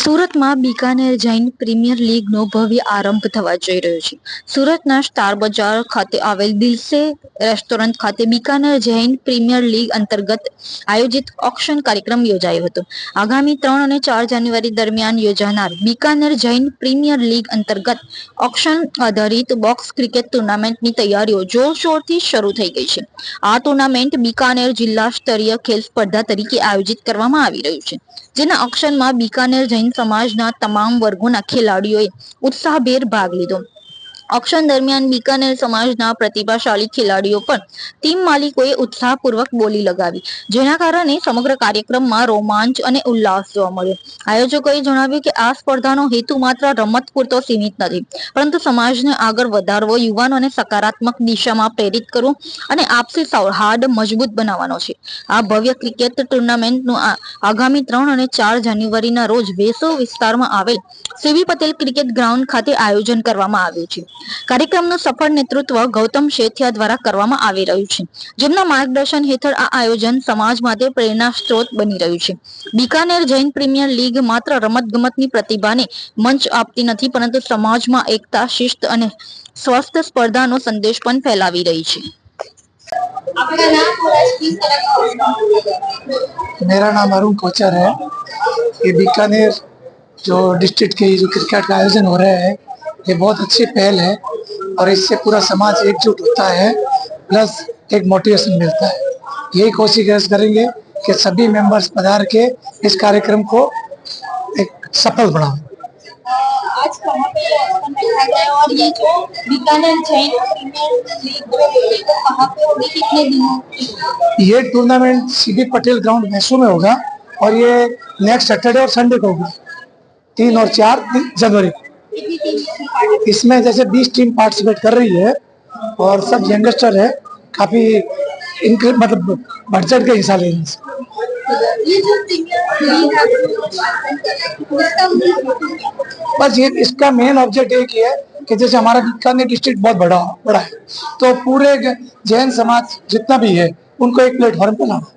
સુરતમાં બિકાનેર જૈન પ્રીમિયર લીગનો ભવ્ય આરંભ થવા જઈ રહ્યો છે. સુરતના સ્ટાર બજાર ખાતે આવેલ દિલસે રેસ્ટોરન્ટ ખાતે બિકાનેર જૈન પ્રીમિયર લીગ અંતર્ગત આયોજિત ઓક્શન કાર્યક્રમ યોજાયો હતો. આગામી ત્રણ અને ચાર જાન્યુઆરી દરમિયાન યોજાનાર બિકાનેર જૈન પ્રીમિયર લીગ અંતર્ગત ઓક્શન આધારિત બોક્સ ક્રિકેટ ટુર્નામેન્ટની તૈયારીઓ જોરશોરથી શરૂ થઈ ગઈ છે. આ ટુર્નામેન્ટ બિકાનેર જિલ્લા સ્તરીય ખેલ સ્પર્ધા તરીકે આયોજિત કરવામાં આવી રહ્યું છે. જેના ઓક્શનમાં બિકાનેર જૈન સમાજના તમામ વર્ગોના ખેલાડીઓએ ઉત્સાહભેર ભાગ લીધો. ઓક્શન દરમિયાન બીકાનેર સમાજના પ્રતિભાશાળી ખેલાડીઓ પણ ટીમ માલિકોએ ઉત્સાહપૂર્વક બોલી લગાવી, જેના કારણે સમગ્ર કાર્યક્રમમાં રોમાંચ અને ઉલ્લાસ જોવા મળ્યો. આયોજકોએ જણાવ્યું કે આ સ્પર્ધાનો હેતુ માત્ર રમત પૂરતો સીમિત નથી, પરંતુ સમાજને આગળ વધારવો, યુવાનોને સકારાત્મક દિશામાં પ્રેરિત કરવું અને આપસી સૌહાર્દ મજબૂત બનાવવાનો છે. આ ભવ્ય ક્રિકેટ ટુર્નામેન્ટનું આગામી ત્રણ અને ચાર જાન્યુઆરીના રોજ વેસો વિસ્તારમાં આવેલ સીવી પટેલ ક્રિકેટ ગ્રાઉન્ડ ખાતે આયોજન કરવામાં આવ્યું છે. કાર્યક્રમનું સફળ નેતૃત્વ ગૌતમ શેઠિયા દ્વારા કરવામાં આવી રહ્યું છે જેમના માર્ગદર્શન હેઠળ આ આયોજન સમાજ માટે પ્રેરણા સ્ત્રોત બની રહ્યું છે બિકાનેર જૈન પ્રીમિયર લીગ માત્ર રમતગમતની પ્રતિભાને મંચ આપતી નથી પરંતુ સમાજમાં એકતા શિસ્ત અને સ્વસ્થ સ્પર્ધાનો સંદેશ પણ ફેલાવી રહી છે आपका नाम और आज किस तरह का ऑर्गेनाइज मेरा नाम अरुण कोचर है ये बीकानेर जो डिस्ट्रिक्ट के जो क्रिकेट का आयोजन हो रहा है ये बहुत अच्छी पहल है और इससे पूरा समाज एकजुट होता है प्लस एक मोटिवेशन मिलता है। यही कोशिश करेंगे कि सभी मेंबर्स पधार के इस कार्यक्रम को एक सफल आज कहाँ पे ये ऑक्शन रखा गया है और ये जो बीकानेर जैन प्रीमियर लीग जो होगी वो कहाँ पे होगी कितने दिनों ये टूर्नामेंट सीबी पटेल ग्राउंड मैसू में होगा और ये नेक्स्ट सैटरडे और संडे को होगा। तीन और चार जनवरी को। इसमें जैसे 20 टीम पार्टिसिपेट कर रही है और सब यंगस्टर है, काफ़ी इनके मतलब बजट के हिसाब से? बस ये इसका मेन ऑब्जेक्ट एक ही है कि जैसे हमारा बीकानेर डिस्ट्रिक्ट बहुत बड़ा बड़ा है तो पूरे जैन समाज जितना भी है, उनको एक प्लेटफॉर्म पर लाना